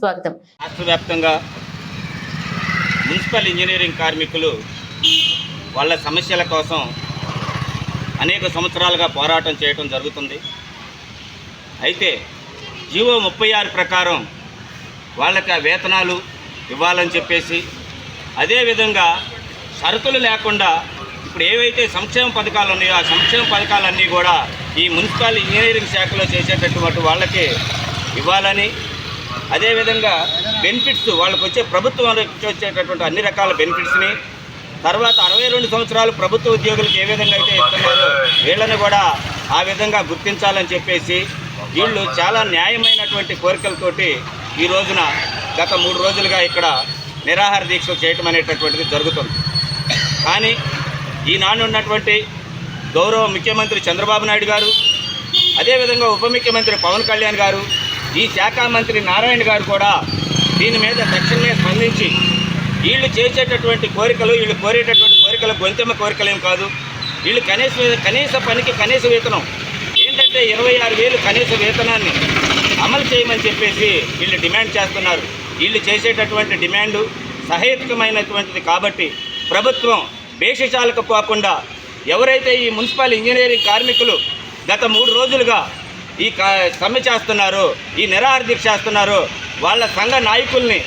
స్వాగతం రాష్ట్ర వ్యాప్తంగా మున్సిపల్ ఇంజనీరింగ్ కార్మికులు వాళ్ళ సమస్యల కోసం అనేక సంవత్సరాలుగా పోరాటం చేయడం జరుగుతుంది. అయితే జీవో ముప్పై ఆరు ప్రకారం వాళ్ళకి వేతనాలు ఇవ్వాలని చెప్పేసి అదేవిధంగా షరతులు లేకుండా ఇప్పుడు ఏవైతే సంక్షేమ పథకాలు ఉన్నాయో ఆ సంక్షేమ పథకాలన్నీ కూడా ఈ మున్సిపల్ ఇంజనీరింగ్ శాఖలో చేసేటటువంటి వాళ్ళకి ఇవ్వాలని అదేవిధంగా బెనిఫిట్స్ వాళ్ళకి వచ్చే ప్రభుత్వం నుంచి వచ్చేటటువంటి అన్ని రకాల బెనిఫిట్స్ని తర్వాత అరవై రెండు సంవత్సరాలు ప్రభుత్వ ఉద్యోగులకు ఏ విధంగా అయితే ఇస్తున్నారో వీళ్ళని కూడా ఆ విధంగా గుర్తించాలని చెప్పేసి వీళ్ళు చాలా న్యాయమైనటువంటి కోరికలతోటి ఈ రోజున గత మూడు రోజులుగా ఇక్కడ నిరాహార దీక్ష చేయటం అనేటటువంటిది జరుగుతుంది. కానీ ఈనాడు ఉన్నటువంటి గౌరవ ముఖ్యమంత్రి చంద్రబాబు నాయుడు గారు అదేవిధంగా ఉప ముఖ్యమంత్రి పవన్ కళ్యాణ్ గారు ఈ శాఖ మంత్రి నారాయణ గారు కూడా దీని మీద తక్షణమే స్పందించి వీళ్ళు చేసేటటువంటి కోరికలు వీళ్ళు కోరేటటువంటి కోరికలు గొంతెమ్మ కోరికలేం కాదు. వీళ్ళు కనీస కనీస పనికి కనీస వేతనం. ఏంటంటే ఇరవై ఆరు వేలు కనీస వేతనాన్ని అమలు చేయమని చెప్పేసి వీళ్ళు డిమాండ్ చేస్తున్నారు. వీళ్ళు చేసేటటువంటి డిమాండు సహేతుకమైనటువంటిది కాబట్టి ప్రభుత్వం భేషజాలకు పోకుండా ఎవరైతే ఈ మున్సిపల్ ఇంజనీరింగ్ కార్మికులు గత మూడు రోజులుగా ఈ కా- సమ్మె చేస్తున్నారు ఈ నిరాహార దీక్ష చేస్తున్నారు వాళ్ళ సంఘ నాయకుల్ని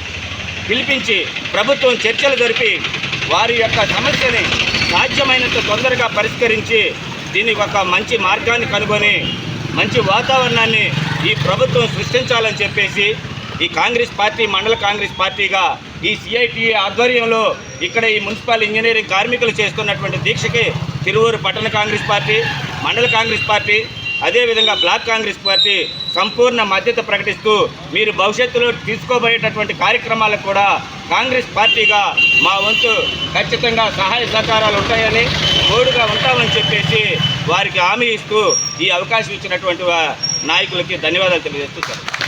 పిలిపించి ప్రభుత్వం చర్చలు జరిపి వారి యొక్క సమస్యని సాధ్యమైనంత తొందరగా పరిష్కరించి దీనికి ఒక మంచి మార్గాన్ని కనుగొని మంచి వాతావరణాన్ని ఈ ప్రభుత్వం సృష్టించాలని చెప్పేసి ఈ కాంగ్రెస్ పార్టీ మండల కాంగ్రెస్ పార్టీగా ఈ సిఐటిఏ ఆధ్వర్యంలో ఇక్కడ ఈ మున్సిపల్ ఇంజనీరింగ్ కార్మికులు చేస్తున్నటువంటి దీక్షకి తిరువూరు పట్టణ కాంగ్రెస్ పార్టీ మండల కాంగ్రెస్ పార్టీ అదేవిధంగా బ్లాక్ కాంగ్రెస్ పార్టీ సంపూర్ణ మద్దతు ప్రకటిస్తూ మీరు భవిష్యత్తులో తీసుకోబోయేటటువంటి కార్యక్రమాలకు కూడా కాంగ్రెస్ పార్టీగా మా వంతు ఖచ్చితంగా సహాయ సహకారాలు ఉంటాయని తోడుగా ఉంటామని చెప్పేసి వారికి హామీ ఇస్తూ ఈ అవకాశం ఇచ్చినటువంటి నాయకులకి ధన్యవాదాలు తెలియజేస్తూ సార్